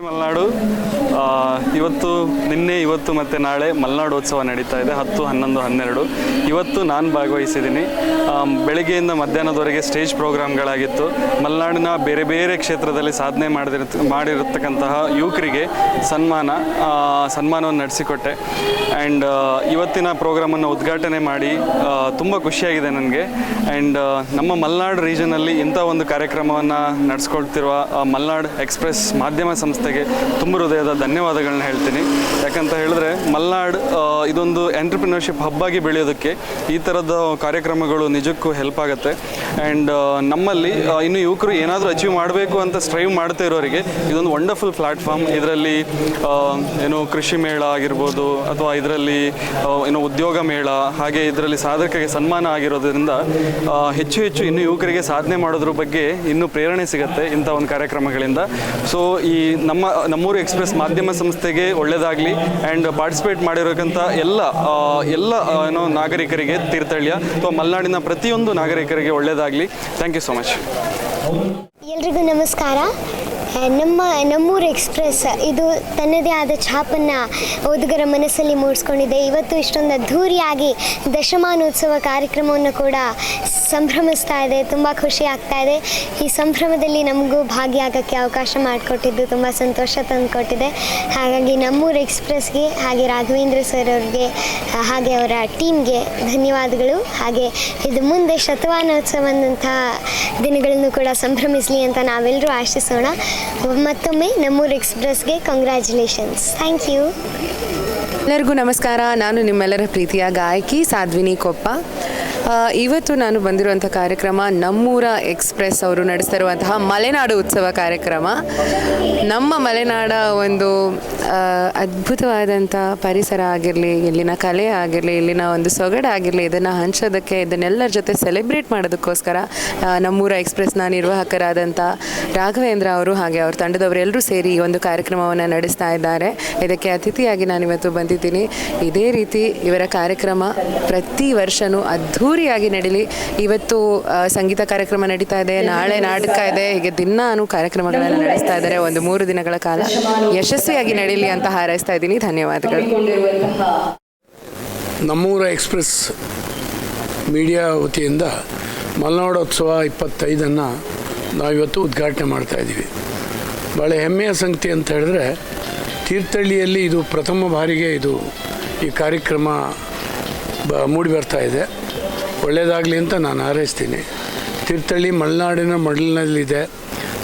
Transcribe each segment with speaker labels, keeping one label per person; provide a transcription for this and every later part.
Speaker 1: ಮಲೆನಾಡು ಆ, ಇವತ್ತು, ನಿನ್ನೆ, ಇವತ್ತು ಮತ್ತು ನಾಳೆ ಮಲೆನಾಡು ಉತ್ಸವ ನಡೀತಾ ಇದೆ, ಹತ್ತು, ಹನ್ನೊಂದು, ಹನ್ನೆರಡು. ಇವತ್ತು ನಾನು ಭಾಗವಹಿಸಿದ್ದೀನಿ. ಬೆಳಗ್ಗೆಯಿಂದ ಮಧ್ಯಾಹ್ನದವರೆಗೆ ಸ್ಟೇಜ್ ಪ್ರೋಗ್ರಾಮ್ಗಳಾಗಿತ್ತು. ಮಲೆನಾಡಿನ ಬೇರೆ ಬೇರೆ ಕ್ಷೇತ್ರದಲ್ಲಿ ಸಾಧನೆ ಮಾಡಿದಿರ ಮಾಡಿರತಕ್ಕಂತಹ ಯುವಕರಿಗೆ ಸನ್ಮಾನ ಸನ್ಮಾನವನ್ನು ನಡೆಸಿಕೊಟ್ಟೆ. ಆ್ಯಂಡ್ ಇವತ್ತಿನ ಪ್ರೋಗ್ರಾಮನ್ನು ಉದ್ಘಾಟನೆ ಮಾಡಿ ತುಂಬ ಖುಷಿಯಾಗಿದೆ ನನಗೆ. ಆ್ಯಂಡ್ ನಮ್ಮ ಮಲೆನಾಡು ರೀಜನಲ್ಲಿ ಇಂಥ ಒಂದು ಕಾರ್ಯಕ್ರಮವನ್ನು ನಡೆಸ್ಕೊಳ್ತಿರುವ ಮಲೆನಾಡು ಎಕ್ಸ್ಪ್ರೆಸ್ ಮಾಧ್ಯಮ ಸಂಸ್ಥೆಗೆ ತುಂಬ ಹೃದಯದ ಧನ್ಯವಾದಗಳನ್ನ ಹೇಳ್ತೀನಿ. ಯಾಕಂತ ಹೇಳಿದ್ರೆ ಮಲ್ನಾಡ್ ಇದೊಂದು ಎಂಟರ್ಪ್ರಿನರ್ಶಿಪ್ ಹಬ್ಬಾಗಿ ಬೆಳೆಯೋದಕ್ಕೆ ಈ ಥರದ ಕಾರ್ಯಕ್ರಮಗಳು ನಿಜಕ್ಕೂ ಹೆಲ್ಪ್ ಆಗುತ್ತೆ. ಆ್ಯಂಡ್ ನಮ್ಮಲ್ಲಿ ಇನ್ನು ಯುವಕರು ಏನಾದರೂ ಅಚೀವ್ ಮಾಡಬೇಕು ಅಂತ ಸ್ಟ್ರೈವ್ ಮಾಡ್ತಾ ಇರೋರಿಗೆ ಇದೊಂದು ವಂಡರ್ಫುಲ್ ಪ್ಲಾಟ್ಫಾರ್ಮ್ ಇದರಲ್ಲಿ ಏನು ಕೃಷಿ ಮೇಳ ಆಗಿರ್ಬೋದು ಅಥವಾ ಇದರಲ್ಲಿ ಏನು ಉದ್ಯೋಗ ಮೇಳ, ಹಾಗೆ ಇದರಲ್ಲಿ ಸಾಧಕರಿಗೆ ಸನ್ಮಾನ ಆಗಿರೋದ್ರಿಂದ ಹೆಚ್ಚು ಹೆಚ್ಚು ಇನ್ನು ಯುವಕರಿಗೆ ಸಾಧನೆ ಮಾಡೋದ್ರ ಬಗ್ಗೆ ಇನ್ನೂ ಪ್ರೇರಣೆ ಸಿಗುತ್ತೆ ಇಂಥ ಒಂದು ಕಾರ್ಯಕ್ರಮಗಳಿಂದ. ಸೊ ಈ ನಮ್ಮ, ನಮ್ಮೂರು ಎಕ್ಸ್ಪ್ರೆಸ್ ಮಾಧ್ಯಮ ಸಂಸ್ಥೆಗೆ ಒಳ್ಳೆಯದಾಗಲಿ ಆ್ಯಂಡ್ ಪಾರ್ಟಿಸಿಪೇಟ್ ಮಾಡಿರೋಕ್ಕಂಥ ಎಲ್ಲ ಎಲ್ಲ ಏನೋ ನಾಗರಿಕರಿಗೆ ತೀರ್ಥಹಳ್ಳಿಯ ಅಥವಾ ಮಲೆನಾಡಿನ ಪ್ರತಿಯೊಂದು ನಾಗರಿಕರಿಗೆ ಒಳ್ಳೆಯದಾಗಲಿ ಥ್ಯಾಂಕ್ ಯು ಸೊ ಮಚ್
Speaker 2: ಎಲ್ರಿಗೂ ನಮಸ್ಕಾರ. ನಮ್ಮ ನಮ್ಮೂರು ಎಕ್ಸ್ಪ್ರೆಸ್, ಇದು ತನ್ನದೇ ಆದ ಛಾಪನ್ನು ಓದುಗರ ಮನಸ್ಸಲ್ಲಿ ಮೂಡಿಸ್ಕೊಂಡಿದೆ. ಇವತ್ತು ಇಷ್ಟೊಂದು ಅದ್ಧೂರಿಯಾಗಿ ದಶಮಾನೋತ್ಸವ ಕಾರ್ಯಕ್ರಮವನ್ನು ಕೂಡ ಸಂಭ್ರಮಿಸ್ತಾ ಇದೆ. ತುಂಬ ಖುಷಿ ಆಗ್ತಾ ಇದೆ. ಈ ಸಂಭ್ರಮದಲ್ಲಿ ನಮಗೂ ಭಾಗಿಯಾಗೋಕ್ಕೆ ಅವಕಾಶ ಮಾಡಿಕೊಟ್ಟಿದ್ದು ತುಂಬ ಸಂತೋಷ ತಂದುಕೊಟ್ಟಿದೆ. ಹಾಗಾಗಿ ನಮ್ಮೂರು ಎಕ್ಸ್ಪ್ರೆಸ್ಗೆ ಹಾಗೆ ರಾಘವೇಂದ್ರ ಸರ್ ಅವ್ರಿಗೆ, ಹಾಗೆ ಅವರ ಟೀಮ್ಗೆ ಧನ್ಯವಾದಗಳು. ಹಾಗೆ ಇದು ಮುಂದೆ ಶತಮಾನೋತ್ಸವದಂಥ ದಿನಗಳನ್ನು ಕೂಡ ಸಂಭ್ರಮಿಸಲಿ ಅಂತ ನಾವೆಲ್ಲರೂ ಆಶಿಸೋಣ. ಮತ್ತೊಮ್ಮೆ ನಮ್ಮೂರು ಎಕ್ಸ್ಪ್ರೆಸ್ಗೆ ಕಂಗ್ರ್ಯಾಚುಲೇಷನ್ಸ್ ಥ್ಯಾಂಕ್ ಯು
Speaker 3: ಎಲ್ಲರಿಗೂ ನಮಸ್ಕಾರ. ನಾನು ನಿಮ್ಮೆಲ್ಲರ ಪ್ರೀತಿಯ ಗಾಯಕಿ ಸಾಧ್ವಿನಿ ಕೊಪ್ಪ. ಇವತ್ತು ನಾನು ಬಂದಿರುವಂಥ ಕಾರ್ಯಕ್ರಮ ನಮ್ಮೂರ ಎಕ್ಸ್ಪ್ರೆಸ್ ಅವರು ನಡೆಸ್ತಿರುವಂತಹ ಮಲೆನಾಡು ಉತ್ಸವ ಕಾರ್ಯಕ್ರಮ. ನಮ್ಮ ಮಲೆನಾಡ ಒಂದು ಅದ್ಭುತವಾದಂಥ ಪರಿಸರ ಆಗಿರಲಿ, ಇಲ್ಲಿನ ಕಲೆ ಆಗಿರಲಿ, ಇಲ್ಲಿನ ಒಂದು ಸೊಗಡಾಗಿರಲಿ ಇದನ್ನು ಹಂಚೋದಕ್ಕೆ, ಇದನ್ನೆಲ್ಲರ ಜೊತೆ ಸೆಲೆಬ್ರೇಟ್ ಮಾಡೋದಕ್ಕೋಸ್ಕರ ನಮ್ಮೂರ ಎಕ್ಸ್ಪ್ರೆಸ್ನ ನಿರ್ವಾಹಕರಾದಂಥ ರಾಘವೇಂದ್ರ ಅವರು ಹಾಗೆ ಅವ್ರ ತಂಡದವರೆಲ್ಲರೂ ಸೇರಿ ಈ ಒಂದು ಕಾರ್ಯಕ್ರಮವನ್ನು ನಡೆಸ್ತಾ ಇದ್ದಾರೆ. ಇದಕ್ಕೆ ಅತಿಥಿಯಾಗಿ ನಾನು ಇವತ್ತು ಬಂದಿದ್ದೀನಿ. ಇದೇ ರೀತಿ ಇವರ ಕಾರ್ಯಕ್ರಮ ಪ್ರತಿ ವರ್ಷನೂ ಅದ್ಧೂರಿಯಾಗಿ ನಡೀಲಿ. ಇವತ್ತು ಸಂಗೀತ ಕಾರ್ಯಕ್ರಮ ನಡೀತಾ ಇದೆ, ನಾಳೆ ನಾಟಕ ಇದೆ, ಹೀಗೆ ದಿನಾನು ಕಾರ್ಯಕ್ರಮಗಳನ್ನು ನಡೆಸ್ತಾ ಇದ್ದಾರೆ. ಒಂದು ಮೂರು ದಿನಗಳ ಕಾಲ ಯಶಸ್ವಿಯಾಗಿ ನಡೀಲಿ ಅಂತ ಹಾರೈಸ್ತಾ ಇದ್ದೀನಿ. ಧನ್ಯವಾದಗಳು.
Speaker 4: ನಮ್ಮೂರ ಎಕ್ಸ್ಪ್ರೆಸ್ ಮೀಡಿಯಾ ವತಿಯಿಂದ ಮಲೆನಾಡೋತ್ಸವ ಇಪ್ಪತ್ತೈದನ್ನು ನಾವಿವತ್ತು ಉದ್ಘಾಟನೆ ಮಾಡ್ತಾ ಇದ್ದೀವಿ. ಭಾಳ ಹೆಮ್ಮೆಯ ಸಂಗತಿ ಅಂತ ಹೇಳಿದ್ರೆ ತೀರ್ಥಹಳ್ಳಿಯಲ್ಲಿ ಇದು ಪ್ರಥಮ ಬಾರಿಗೆ ಇದು ಈ ಕಾರ್ಯಕ್ರಮ ಬ, ಮೂಡಿ ಬರ್ತಾ ಇದೆ. ಒಳ್ಳೆಯದಾಗಲಿ ಅಂತ ನಾನು ಹಾರೈಸ್ತೀನಿ. ತೀರ್ಥಹಳ್ಳಿ ಮಲೆನಾಡಿನ ಮಡಲಿನಲ್ಲಿದೆ.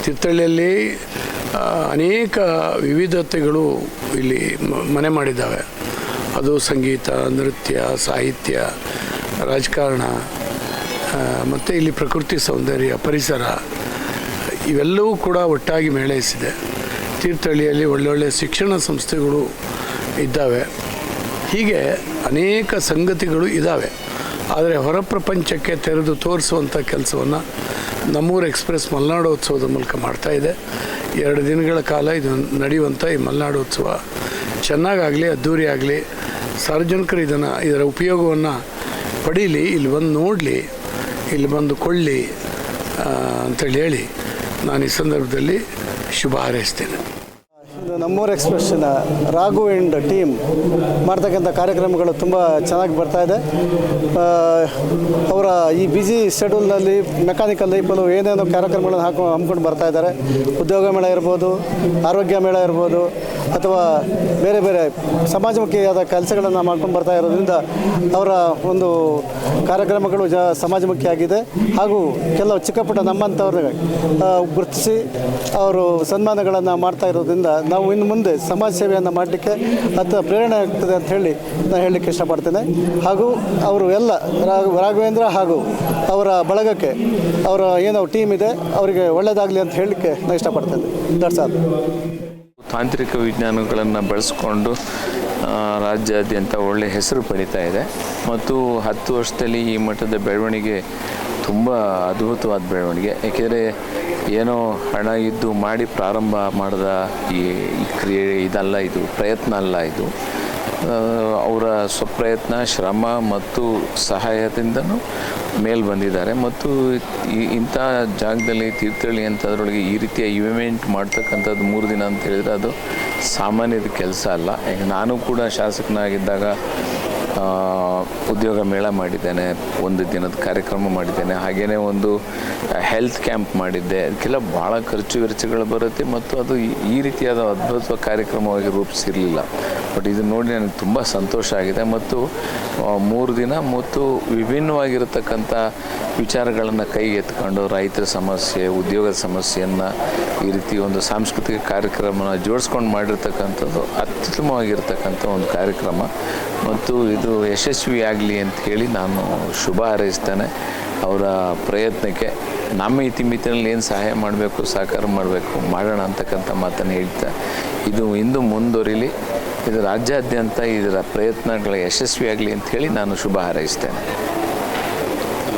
Speaker 4: ತೀರ್ಥಹಳ್ಳಿಯಲ್ಲಿ ಅನೇಕ ವಿವಿಧತೆಗಳು ಇಲ್ಲಿ ಮನೆ ಮಾಡಿದ್ದಾವೆ. ಅದು ಸಂಗೀತ, ನೃತ್ಯ, ಸಾಹಿತ್ಯ, ರಾಜಕಾರಣ ಮತ್ತು ಇಲ್ಲಿ ಪ್ರಕೃತಿ ಸೌಂದರ್ಯ, ಪರಿಸರ, ಇವೆಲ್ಲವೂ ಕೂಡ ಒಟ್ಟಾಗಿ ಮೇಳೈಸಿದೆ. ತೀರ್ಥಹಳ್ಳಿಯಲ್ಲಿ ಒಳ್ಳೊಳ್ಳೆ ಶಿಕ್ಷಣ ಸಂಸ್ಥೆಗಳು ಇದ್ದಾವೆ. ಹೀಗೆ ಅನೇಕ ಸಂಗತಿಗಳು ಇದ್ದಾವೆ ಆದರೆ ಹೊರ ಪ್ರಪಂಚಕ್ಕೆ ತೆರೆದು ತೋರಿಸುವಂಥ ಕೆಲಸವನ್ನು ನಮ್ಮೂರು ಎಕ್ಸ್ಪ್ರೆಸ್ ಮಲೆನಾಡು ಉತ್ಸವದ ಮೂಲಕ ಮಾಡ್ತಾಯಿದೆ ಎರಡು ದಿನಗಳ ಕಾಲ ಇದು ನಡೆಯುವಂಥ ಈ ಮಲೆನಾಡು ಉತ್ಸವ ಚೆನ್ನಾಗಾಗಲಿ ಅದ್ಧೂರಿಯಾಗಲಿ ಸಾರ್ವಜನಿಕರು ಇದನ್ನು, ಇದರ ಉಪಯೋಗವನ್ನು ಪಡೀಲಿ, ಇಲ್ಲಿ ಬಂದು ನೋಡಲಿ, ಇಲ್ಲಿ ಬಂದು ಕೊಳ್ಳಿ ಅಂತೇಳಿ ಹೇಳಿ ನಾನು ಈ ಸಂದರ್ಭದಲ್ಲಿ ಶುಭ ಹಾರೈಸ್ತೇನೆ
Speaker 5: ಇದು ನಮ್ಮೂರು ಎಕ್ಸ್ಪ್ರೆಷನ್ ರಾಘು ಆ್ಯಂಡ್ ಟೀಮ್ ಮಾಡ್ತಕ್ಕಂಥ ಕಾರ್ಯಕ್ರಮಗಳು ತುಂಬ ಚೆನ್ನಾಗಿ ಬರ್ತಾ ಇದೆ. ಅವರ ಈ ಬ್ಯುಸಿ ಶೆಡ್ಯೂಲ್ನಲ್ಲಿ ಮೆಕ್ಯಾನಿಕಲ್ ಲೈಫಲ್ಲೂ ಏನೇನೋ ಕಾರ್ಯಕ್ರಮಗಳನ್ನು ಹಾಕೊ ಹಮ್ಮಿಕೊಂಡು ಬರ್ತಾ ಇದ್ದಾರೆ. ಉದ್ಯೋಗ ಮೇಳ ಇರ್ಬೋದು ಆರೋಗ್ಯ ಮೇಳ ಇರ್ಬೋದು ಅಥವಾ ಬೇರೆ ಬೇರೆ ಸಮಾಜಮುಖಿಯಾದ ಕೆಲಸಗಳನ್ನು ಮಾಡ್ಕೊಂಡು ಬರ್ತಾ ಇರೋದ್ರಿಂದ ಅವರ ಒಂದು ಕಾರ್ಯಕ್ರಮಗಳು ಜ ಸಮಾಜಮುಖಿಯಾಗಿದೆ. ಹಾಗೂ ಕೆಲವು ಚಿಕ್ಕಪುಟ್ಟ ನಮ್ಮಂಥವ್ರನ್ನ ಆ, ಗುರುತಿಸಿ ಅವರು ಸನ್ಮಾನಗಳನ್ನು ಮಾಡ್ತಾ ಇರೋದ್ರಿಂದ ನಾವು ಇನ್ನು ಮುಂದೆ ಸಮಾಜ ಸೇವೆಯನ್ನು ಮಾಡಲಿಕ್ಕೆ ಅಥವಾ ಪ್ರೇರಣೆ ಆಗ್ತದೆ ಅಂತ ಹೇಳಿ ನಾನು ಹೇಳಲಿಕ್ಕೆ ಇಷ್ಟಪಡ್ತೇನೆ. ಹಾಗೂ ಅವರು ಎಲ್ಲ ರಾಘ- ರಾಘವೇಂದ್ರ ಹಾಗೂ ಅವರ ಬಳಗಕ್ಕೆ ಅವರ ಏನೋ ಟೀಮ್ ಇದೆ, ಅವರಿಗೆ ಒಳ್ಳೆಯದಾಗಲಿ ಅಂತ ಹೇಳಲಿಕ್ಕೆ ನಾನು ಇಷ್ಟಪಡ್ತೇನೆ. ದಟ್ಸ್
Speaker 6: ತಾಂತ್ರಿಕ ವಿಜ್ಞಾನಗಳನ್ನು ಬಳಸಿಕೊಂಡು ರಾಜ್ಯಾದ್ಯಂತ ಒಳ್ಳೆಯ ಹೆಸರು ಪಡಿತಾ ಇದೆ. ಮತ್ತು ಹತ್ತು ವರ್ಷದಲ್ಲಿ ಈ ಮಟ್ಟದ ಬೆಳವಣಿಗೆ ತುಂಬ ಅದ್ಭುತವಾದ ಬೆಳವಣಿಗೆ. ಏಕೆಂದರೆ ಏನೋ ಹಣ ಇದ್ದು ಮಾಡಿ ಪ್ರಾರಂಭ ಮಾಡಿದ ಈ ಕ್ರಿಯೆ ಇದಲ್ಲ ಇದು, ಪ್ರಯತ್ನ ಅಲ್ಲ ಇದು. ಅವರ ಸ್ವಪ್ರಯತ್ನ, ಶ್ರಮ ಮತ್ತು ಸಹಾಯದಿಂದನೂ ಮೇಲ್ ಬಂದಿದ್ದಾರೆ. ಮತ್ತು ಇಂಥ ಜಾಗದಲ್ಲಿ ತೀರ್ಥಹಳ್ಳಿ ಅಂತದ್ರೊಳಗೆ ಈ ರೀತಿಯ ಇವೆಂಟ್ ಮಾಡ್ತಕ್ಕಂಥದ್ದು ಮೂರು ದಿನ ಅಂತ ಹೇಳಿದರೆ ಅದು ಸಾಮಾನ್ಯದ ಕೆಲಸ ಅಲ್ಲ. ನಾನು ಕೂಡ ಶಾಸಕನಾಗಿದ್ದಾಗ ಉದ್ಯೋಗ ಮೇಳ ಮಾಡಿದ್ದೇನೆ, ಒಂದು ದಿನದ ಕಾರ್ಯಕ್ರಮ ಮಾಡಿದ್ದೇನೆ ಹಾಗೆಯೇ ಒಂದು ಹೆಲ್ತ್ ಕ್ಯಾಂಪ್ ಮಾಡಿದ್ದೆ. ಅದಕ್ಕೆಲ್ಲ ಭಾಳ ಖರ್ಚು ವೆಚ್ಚಗಳು ಬರುತ್ತೆ ಮತ್ತು ಅದು ಈ- ರೀತಿಯಾದ ಅದ್ಭುತ ಕಾರ್ಯಕ್ರಮವಾಗಿ ರೂಪಿಸಿರಲಿಲ್ಲ. ಬಟ್ ಇದು ನೋಡಿ ನನಗೆ ತುಂಬ ಸಂತೋಷ ಆಗಿದೆ ಮತ್ತು ಮೂರು ದಿನ ಮತ್ತು ವಿಭಿನ್ನವಾಗಿರತಕ್ಕಂಥ ವಿಚಾರಗಳನ್ನು ಕೈಗೆತ್ಕೊಂಡು ರೈತರ ಸಮಸ್ಯೆ, ಉದ್ಯೋಗದ ಸಮಸ್ಯೆಯನ್ನು ಈ ರೀತಿ ಒಂದು ಸಾಂಸ್ಕೃತಿಕ ಕಾರ್ಯಕ್ರಮನ ಜೋಡಿಸ್ಕೊಂಡು ಮಾಡಿರ್ತಕ್ಕಂಥದ್ದು ಅತ್ಯುತ್ತಮವಾಗಿರ್ತಕ್ಕಂಥ ಒಂದು ಕಾರ್ಯಕ್ರಮ. ಮತ್ತು ಇದು ಯಶಸ್ವಿಯಾಗಲಿ ಅಂತ ಹೇಳಿ ನಾನು ಶುಭ ಹಾರೈಸ್ತೇನೆ. ಅವರ ಪ್ರಯತ್ನಕ್ಕೆ ನಮ್ಮ ಇತಿಮಿತಿನಲ್ಲಿ ಏನು ಸಹಾಯ ಮಾಡಬೇಕು, ಸಹಕಾರ ಮಾಡಬೇಕು, ಮಾಡೋಣ ಅಂತಕ್ಕಂಥ ಮಾತನ್ನು ಹೇಳ್ತಾ, ಇದು ಇಂದು ಮುಂದುವರಿಲಿ, ಇದು ರಾಜ್ಯಾದ್ಯಂತ ಇದರ ಪ್ರಯತ್ನಗಳ ಯಶಸ್ವಿಯಾಗಲಿ ಅಂತ ಹೇಳಿ ನಾನು ಶುಭ ಹಾರೈಸ್ತೇನೆ.